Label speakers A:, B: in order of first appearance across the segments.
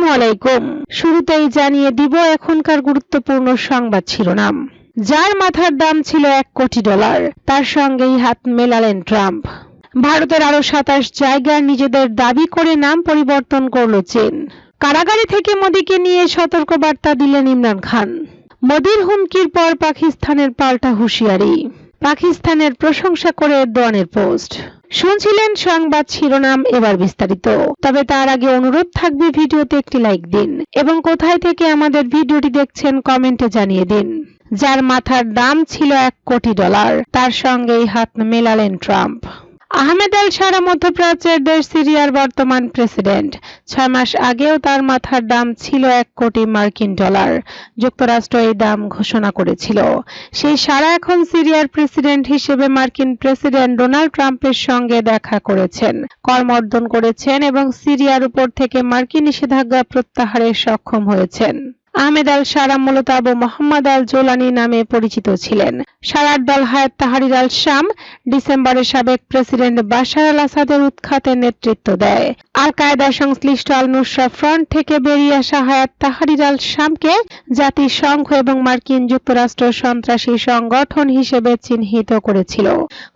A: আসসালামু আলাইকুম। শুরুতেই জানিয়ে দিব এখনকার গুরুত্বপূর্ণ সংবাদ শিরোনাম। যার মাথার দাম ছিল এক কোটি ডলার, তার সঙ্গেই হাত মেলালেন ট্রাম্প। ভারতের আরও সাতাশ জায়গার নিজেদের দাবি করে নাম পরিবর্তন করল চীন। কারাগারে থেকে মোদীকে নিয়ে সতর্কবার্তা দিলেন ইমরান খান। মোদীর হুমকির পর পাকিস্তানের পাল্টা হুঁশিয়ারি। পাকিস্তানের প্রশংসা করে দোয়ানের পোস্ট। শুনছিলেন সংবাদ শিরোনাম এবার বিস্তারিত। তবে তার আগে অনুরোধ থাকবে ভিডিওতে একটি লাইক দিন এবং কোথায় থেকে আমাদের ভিডিওটি দেখছেন কমেন্টে জানিয়ে দিন। যার মাথার দাম ছিল এক কোটি ডলার, তার সঙ্গেই হাত মেলালেন ট্রাম্প। আহমেদ আল সারা মধ্যপ্রাচ্যের দেশ সিরিয়ার বর্তমান প্রেসিডেন্ট। ছয় মাস আগেও তার মাথার দাম ছিল এক কোটি মার্কিন ডলার। যুক্তরাষ্ট্র এই দাম ঘোষণা করেছিল। সেই সারা এখন সিরিয়ার প্রেসিডেন্ট হিসেবে মার্কিন প্রেসিডেন্ট ডোনাল্ড ট্রাম্পের সঙ্গে দেখা করেছেন করমর্দন করেছেন এবং সিরিয়ার উপর থেকে মার্কিন নিষেধাজ্ঞা প্রত্যাহারে সক্ষম হয়েছেন। আহমেদ আল সারা মূলত আবু মোহাম্মদ আল জোলানি নামে পরিচিত ছিলেন। সারার দল হায়াত তাহারির আল শাম ডিসেম্বরে সাবেক প্রেসিডেন্ট বাশার আল আসাদের উৎখাতে নেতৃত্ব দেয়। আল কায়দা সংশ্লিষ্ট আল নুসরা ফ্রন্ট থেকে বেরিয়ে আসা হায়াত তাহারির আল শামকে জাতিসংঘ এবং মার্কিন যুক্তরাষ্ট্র সন্ত্রাসী সংগঠন হিসেবে চিহ্নিত করেছিল।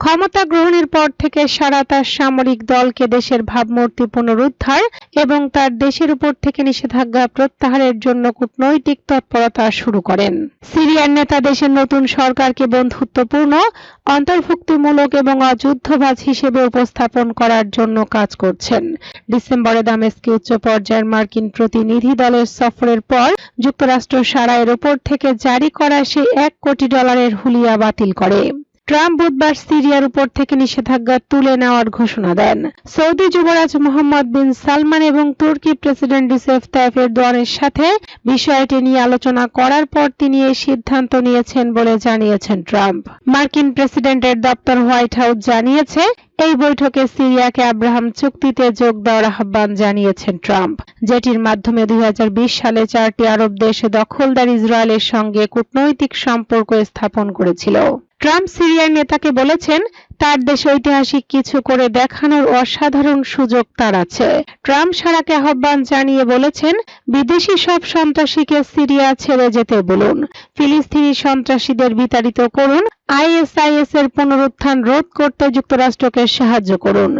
A: ক্ষমতা গ্রহণের পর থেকে সারা তার সামরিক দলকে দেশের ভাবমূর্তি পুনরুদ্ধার এবং তার দেশের উপর থেকে নিষেধাজ্ঞা প্রত্যাহারের জন্য কূটনৈতিক তৎপরতা শুরু করেন। সিরিয়ার নেতা দেশের নতুন সরকারকে বন্ধুত্বপূর্ণ, অন্তর্ভুক্তিমূলক এবং অযুদ্ধবাজ হিসেবে উপস্থাপন করার জন্য কাজ করছেন। ডিসেম্বরে দামেস্কে উচ্চ পর্যায়ের মার্কিন প্রতিনিধি দলের সফরের পর যুক্তরাষ্ট্র সারায়ের ওপর থেকে জারি করা সেই এক কোটি ডলারের হুলিয়া বাতিল করে। ট্রাম্প বুধবার সিরিয়ার উপর থেকে নিষেধাজ্ঞা তুলে নেওয়ার ঘোষণা দেন। সৌদি যুবরাজ মোহাম্মদ বিন সালমান এবং তুর্কি প্রেসিডেন্ট রিসেফ তাইফ এরদোয়ানের সাথে বিষয়টি নিয়ে আলোচনা করার পর তিনি এই সিদ্ধান্ত নিয়েছেন বলে জানিয়েছেন ট্রাম্প। মার্কিন প্রেসিডেন্টের দপ্তর হোয়াইট হাউস জানিয়েছে, এই বৈঠকে সিরিয়াকে আব্রাহাম চুক্তিতে যোগ দেওয়ার আহ্বান জানিয়েছেন ট্রাম্প। যেটির মাধ্যমে দুই হাজার বিশ সালে চারটি আরব দেশ দখলদার ইসরায়েলের সঙ্গে কূটনৈতিক সম্পর্ক স্থাপন করেছিল। ট্রাম্প সিরিয়ার নেতাকে বলেছেন, তার দেশে ঐতিহাসিক কিছু করে দেখানোর অসাধারণ সুযোগ তার আছে। ট্রাম্প সারাকে আহ্বান জানিয়ে বলেছেন, বিদেশি সব সন্ত্রাসীকে সিরিয়া ছেড়ে যেতে বলুন। ফিলিস্তিনি সন্ত্রাসীদের বিতাড়িত করুন, আইএসআইএস এর পুনরুত্থান রোধ করতে যুক্তরাষ্ট্রকে সাহায্য করুন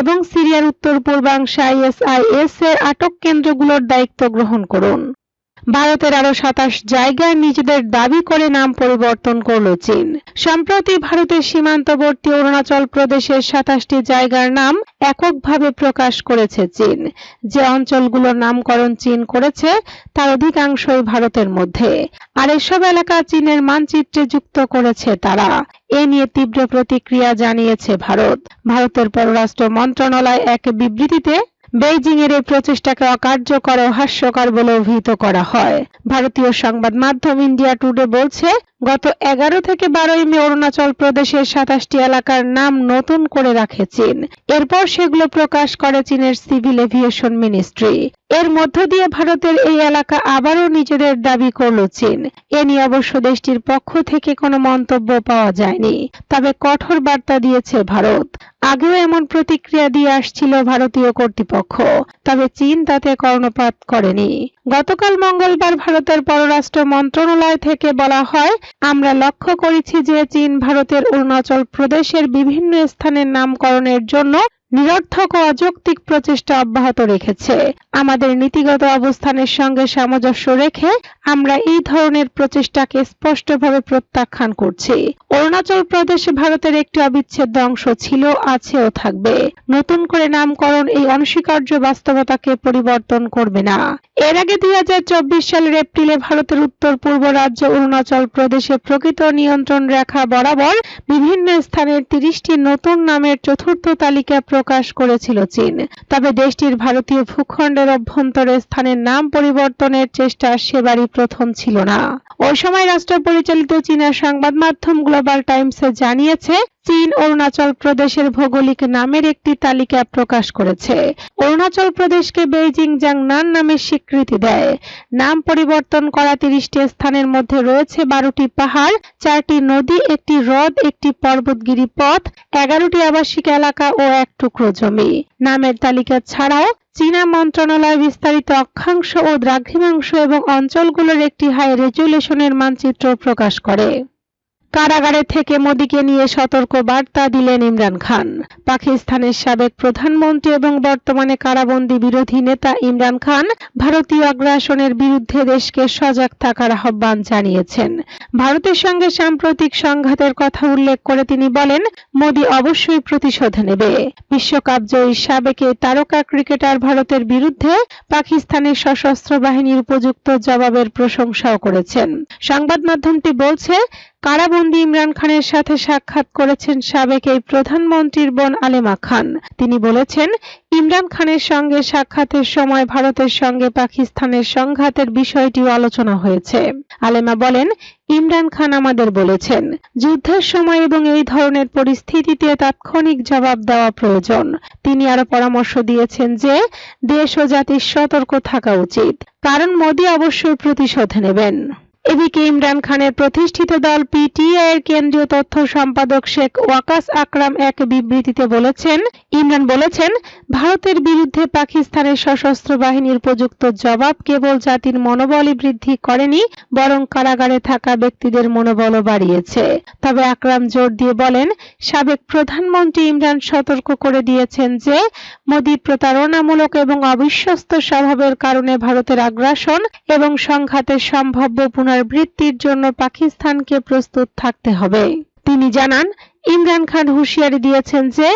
A: এবং সিরিয়ার উত্তর পূর্বাংশে আইএসআইএস এর আটক কেন্দ্রগুলোর দায়িত্ব গ্রহণ করুন। ভারতের আরও সাতাশ জায়গায় নিজেদের দাবি করে নাম পরিবর্তন করল চীন। সম্প্রতি ভারতের সীমান্তবর্তী অরুণাচল প্রদেশের সাতাশটি জায়গার নাম এককভাবে প্রকাশ করেছে চীন। যে অঞ্চলগুলোর নামকরণ চীন করেছে, তার অধিকাংশই ভারতের মধ্যে। আর এসব এলাকা চীনের মানচিত্রে যুক্ত করেছে তারা। এ নিয়ে তীব্র প্রতিক্রিয়া জানিয়েছে ভারত। ভারতের পররাষ্ট্র মন্ত্রণালয় এক বিবৃতিতে বেইজিং এর এই প্রচেষ্টাকে অকার্যকর ও হাস্যকর বলে অভিহিত করা হয়। ভারতীয় সংবাদ মাধ্যম ইন্ডিয়া টুডে বলছে গত এগারো থেকে বারোই মে অরুণাচল প্রদেশের সাতাশটি এলাকার নাম নতুন করে রাখে চীন। এরপর সেগুলো প্রকাশ করে চীনের সিভিল এভিয়েশন মিনিস্ট্রি। এর মধ্য দিয়ে ভারতের এই এলাকা আবারও নিজেদের দাবি করল চীন। এ নিয়ে অবশ্য দেশটির পক্ষ থেকে কোনো মন্তব্য পাওয়া যায়নি। তবে কঠোর বার্তা দিয়েছে ভারত। আগেও এমন প্রতিক্রিয়া দিয়ে আসছিল ভারতীয় কর্তৃপক্ষ। তবে চীন তাতে কর্ণপাত করেনি। গতকাল মঙ্গলবার ভারতের পররাষ্ট্র মন্ত্রণালয় থেকে বলা হয় আমরা লক্ষ্য করেছি যে চীন ভারতের অরুণাচল প্রদেশের বিভিন্ন স্থানের নামকরণের জন্য নিরর্থক ও অযৌক্তিক প্রচেষ্টা অব্যাহত রেখেছে। আমাদের নীতিগত অবস্থানের সঙ্গে সামঞ্জস্য রেখে আমরা এই ধরনের প্রচেষ্টাকে স্পষ্টভাবে প্রত্যাখ্যান করছি। অরুণাচল প্রদেশ ভারতের একটি অবিচ্ছেদ্য অংশ ছিল আছে ও থাকবে। নতুন করে নামকরণ এই অনস্বীকার্য বাস্তবতাকে পরিবর্তন করবে না। এর আগে দুই হাজার চব্বিশ সালের এপ্রিলে ভারতের উত্তর পূর্ব রাজ্য অরুণাচল প্রদেশে প্রকৃত নিয়ন্ত্রণ রেখা বরাবর বিভিন্ন স্থানের তিরিশটি নতুন নামের চতুর্থ তালিকা প্রকাশ করেছিল চীন। তবে দেশটির ভারতীয় ভূখণ্ডের অভ্যন্তরে স্থানের নাম পরিবর্তনের চেষ্টা সেবারই প্রথম ছিল না। ওই সময় রাষ্ট্র পরিচালিত চীনা সংবাদ মাধ্যম গ্লোবাল টাইমসে জানিয়েছে চীন অরুণাচল প্রদেশের ভৌগোলিক নামের একটি তালিকা প্রকাশ করেছে। অরুণাচল প্রদেশকে বেইজিং জাংনান নামে স্বীকৃতি দেয়। নাম পরিবর্তন করা তিরিশটি স্থানের মধ্যে রয়েছে বারোটি পাহাড়, চারটি নদী, একটি হ্রদ, একটি পর্বতগিরি পথ, এগারোটি আবাসিক এলাকা ও এক টুকরো জমি। নামের তালিকা ছাড়াও চীনা মন্ত্রণালয় বিস্তারিত অক্ষাংশ ও দ্রাঘিমাংশ এবং অঞ্চলগুলোর একটি হাই রেজুলেশনের মানচিত্র প্রকাশ করে। কারাগারে থেকে মোদীকে নিয়ে সতর্ক বার্তা দিলেন ইমরান খান। পাকিস্তানের সাবেক প্রধানমন্ত্রী এবং বর্তমানে কারাবন্দী বিরোধী নেতা ইমরান খান ভারতীয় আগ্রাসনের বিরুদ্ধে দেশকে সজাগ থাকার আহ্বান জানিয়েছেন। ভারতের সঙ্গে সাম্প্রতিক সংঘাতের কথা উল্লেখ করে তিনি বলেন, মোদী অবশ্যই প্রতিশোধ নেবে। বিশ্বকাপ জয়ী সাবেক তারকা ক্রিকেটার ভারতের বিরুদ্ধে পাকিস্তানের সশস্ত্র বাহিনীর উপযুক্ত জবাবের প্রশংসাও করেছেন। সংবাদ মাধ্যমটি বলছে কারাবন্দী ইমরান খানের সাথে সাক্ষাৎ করেছেন সাবেক এই প্রধানমন্ত্রীর বোন আলেমা খান। তিনি বলেছেন, ইমরান খানের সঙ্গে সাক্ষাতের সময় ভারতের সঙ্গে পাকিস্তানের সংঘাতের বিষয়টিও আলোচনা হয়েছে। আলেমা বলেন, ইমরান খান আমাদের বলেছেন, যুদ্ধের সময় এবং এই ধরনের পরিস্থিতিতে তাৎক্ষণিক জবাব দেওয়া প্রয়োজন। তিনি আরও পরামর্শ দিয়েছেন যে, দেশ ও জাতির সতর্ক থাকা উচিত। কারণ মোদী অবশ্যই প্রতিশোধ নেবেন। এদিকে ইমরান খানের প্রতিষ্ঠিত দল পিটিআই এর কেন্দ্রীয় তথ্য সম্পাদক শেখ ওয়াকাস আকরাম এক বিবৃতিতে বলেছেন, ইমরান বলেছেন, ভারতের বিরুদ্ধে পাকিস্তানের সশস্ত্র বাহিনীর উপযুক্ত জবাব কেবল জাতির মনোবলই বৃদ্ধি করেনি, বরং কারাগারে থাকা ব্যক্তিদের মনোবলও বাড়িয়েছে। তবে আকরাম জোর দিয়ে বলেন, সাবেক প্রধানমন্ত্রী ইমরান সতর্ক করে দিয়েছেন যে, মোদী প্রতারণামূলক এবং অবিশ্বস্ত স্বভাবের কারণে ভারতের আগ্রাসন এবং সংঘাতের সম্ভাব্য পুনরাবৃত্তির জন্য পাকিস্তানকে প্রস্তুত থাকতে হবে। তিনি জানান, ইমরান খান হুঁশিয়ারি দিয়েছেন যে,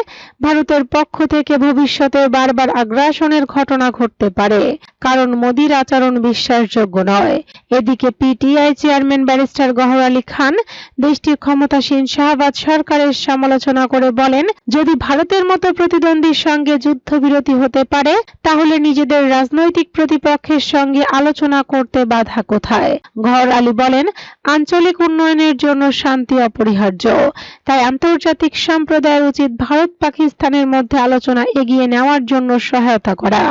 A: ভারতের পক্ষ থেকে ভবিষ্যতে বারবার আগ্রাসনের ঘটনা ঘটতে পারে। কারণ মোদীর আচরণ বিশ্বাসযোগ্য নয়। এদিকে PTI chairman barrister Gohar Ali Khan দেশটির ক্ষমতাসীন শাহবাজ সরকারের সমালোচনা করে বলেন, যদি ভারতের মতো প্রতিদ্বন্দ্বীর সঙ্গে যুদ্ধবিরতি হতে পারে, তাহলে নিজেদের রাজনৈতিক প্রতিপক্ষের সঙ্গে আলোচনা করতে বাধা কোথায়? গহর আলী বলেন, আঞ্চলিক উন্নয়নের জন্য শান্তি অপরিহার্য। তাই আন্তর্জাতিক সম্প্রদায়ের উচিত ভারত পাকিস্তানের মধ্যে আলোচনা এগিয়ে নেওয়ার জন্য সহায়তা করা।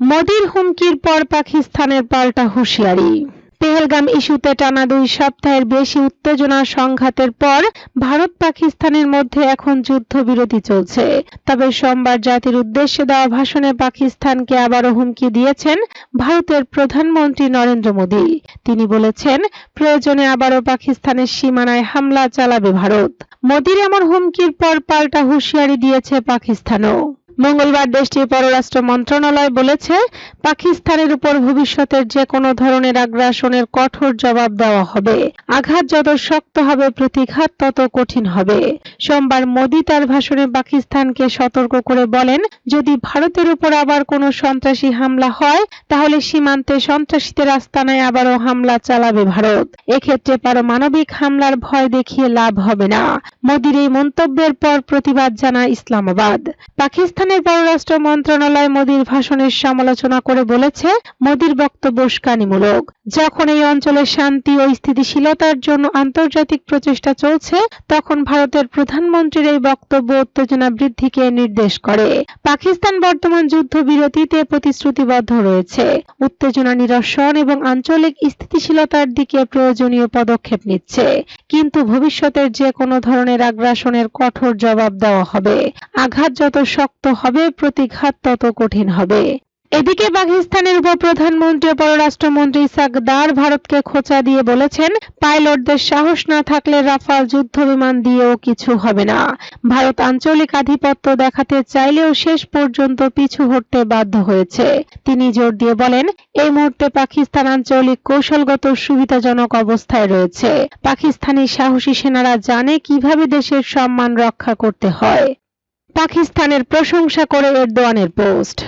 A: মোদীর হুমকির পর পাকিস্তানের পাল্টা হুঁশিয়ারি। পেহেলগাম ইস্যুতে টানা দুই সপ্তাহের বেশি উত্তেজনা সংঘাতের পর ভারত পাকিস্তানের মধ্যে এখন যুদ্ধবিরতি চলছে। তবে সোমবার জাতির উদ্দেশ্যে দেওয়া ভাষণে পাকিস্তানকে আবারও হুমকি দিয়েছেন ভারতের প্রধানমন্ত্রী নরেন্দ্র মোদী। তিনি বলেছেন, প্রয়োজনে আবারও পাকিস্তানের সীমানায় হামলা চালাবে ভারত। মোদীর এমন হুমকির পর পাল্টা হুঁশিয়ারি দিয়েছে পাকিস্তানও। মঙ্গলবার দেশটির পররাষ্ট্র মন্ত্রণালয় বলেছে, পাকিস্তানের উপর ভবিষ্যতের যে কোনো ধরনের আগ্রাসনের কঠোর জবাব দেওয়া হবে। আঘাত যত শক্ত হবে, প্রতিঘাত তত কঠিন হবে। সোমবার মোদী তার ভাষণে পাকিস্তানকে সতর্ক করে বলেন, যদি ভারতের উপর আবার কোনো সন্ত্রাসী হামলা হয়, তাহলে সীমান্তে সন্ত্রাসীদের আস্তানায় আবারও হামলা চালাবে ভারত। এক্ষেত্রে পারমাণবিক হামলার ভয় দেখিয়ে লাভ হবে না। মোদীর এই মন্তব্যের পর প্রতিবাদ জানায় ইসলামাবাদ। পাকিস্তান পাকিস্তানের পররাষ্ট্র মন্ত্রণালয় মোদীর ভাষণের সমালোচনা করে বলেছে, মোদীর বক্তব্য উস্কানিমূলক। যখন এই অঞ্চলে শান্তি ও স্থিতিশীলতার জন্য আন্তর্জাতিক প্রচেষ্টা চলছে, তখন ভারতের প্রধানমন্ত্রীর এই বক্তব্য উত্তেজনা বৃদ্ধিকে নির্দেশ করে। পাকিস্তান বর্তমান যুদ্ধবিরতিতে প্রতিশ্রুতিবদ্ধ রয়েছে। উত্তেজনা নিরসন এবং আঞ্চলিক স্থিতিশীলতার দিকে প্রয়োজনীয় পদক্ষেপ নিচ্ছে। কিন্তু ভবিষ্যতের যে কোনো ধরনের আগ্রাসনের কঠোর জবাব দেওয়া হবে। আঘাত যত শক্ত হবে, প্রতিঘাত তত কঠিন হবে। এদিকে পাকিস্তানের উপপ্রধানমন্ত্রী ও পররাষ্ট্রমন্ত্রী সাকদার ভারতকে খোঁচা দিয়ে বলেছেন, পাইলটদের সাহস না থাকলে রাফাল যুদ্ধ বিমান দিয়েও কিছু হবে না। ভারত আঞ্চলিক আধিপত্য দেখাতে চাইলেও শেষ পর্যন্ত পিছু হটতে বাধ্য হয়েছে। তিনি জোর দিয়ে বলেন, এই মুহূর্তে পাকিস্তান আঞ্চলিক কৌশলগত সুবিধাজনক অবস্থায় রয়েছে। পাকিস্তানি সাহসী সেনারা জানে কীভাবে দেশের সম্মান রক্ষা করতে হয়। পাকিস্তানের প্রশংসা করে এরদোয়ানের পোস্ট।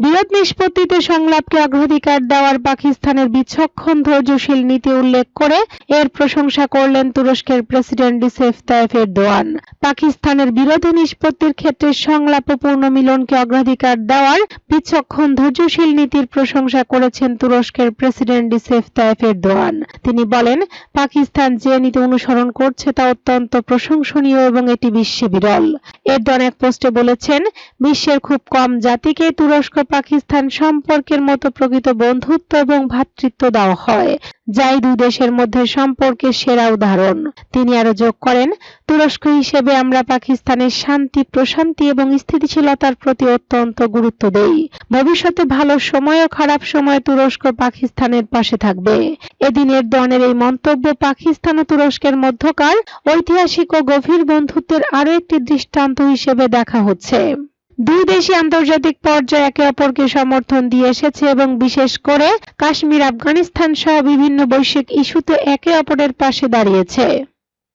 A: বিরোধ নিষ্পত্তিতে সংলাপকে অগ্রাধিকার দেওয়ার পাকিস্তানের বিচক্ষণ ধৈর্যশীল নীতি উল্লেখ করে এর প্রশংসা করলেন তুরস্কের প্রেসিডেন্ট রিসেফ তাইফ এরদোয়ান। পাকিস্তানের বিরোধী নিষ্পত্তির ক্ষেত্রে সংলাপপূর্ণ মিলনকে অগ্রাধিকার দেওয়ার বিচক্ষণ ধৈর্যশীল নীতির প্রশংসা করেছেন তুরস্কের প্রেসিডেন্ট রিসেফ তাইফ এরদোয়ান। তিনি বলেন, পাকিস্তান যে নীতি অনুসরণ করছে তা অত্যন্ত প্রশংসনীয় এবং এটি বিশ্বে বিরল। এরদোয়ান এক পোস্টে বলেছেন, বিশ্বের খুব কম জাতিকে তুরস্ক পাকিস্তান সম্পর্কের মতো প্রকৃত বন্ধুত্ব এবং ভ্রাতৃত্ব দেওয়া হয়। যাই দুই দেশের মধ্যে সম্পর্কের সেরা উদাহরণ। তিনি আরও যোগ করেন, তুরস্ক হিসেবে আমরা পাকিস্তানের শান্তি, প্রশান্তি এবং স্থিতিশীলতার প্রতি অত্যন্ত গুরুত্ব দেই। ভবিষ্যতে ভালো সময় ও খারাপ সময়ে তুরস্ক পাকিস্তানের পাশে থাকবে। এদিন এরদোয়ানের এই মন্তব্য পাকিস্তান ও তুরস্কের মধ্যকার ঐতিহাসিক ও গভীর বন্ধুত্বের আরও একটি দৃষ্টান্ত হিসেবে দেখা হচ্ছে। দুই দেশই আন্তর্জাতিক পর্যায়ে একে অপরকে সমর্থন দিয়ে এসেছে এবং বিশেষ করে কাশ্মীর, আফগানিস্তান সহ বিভিন্ন বৈশ্বিক ইস্যুতে একে অপরের পাশে দাঁড়িয়েছে।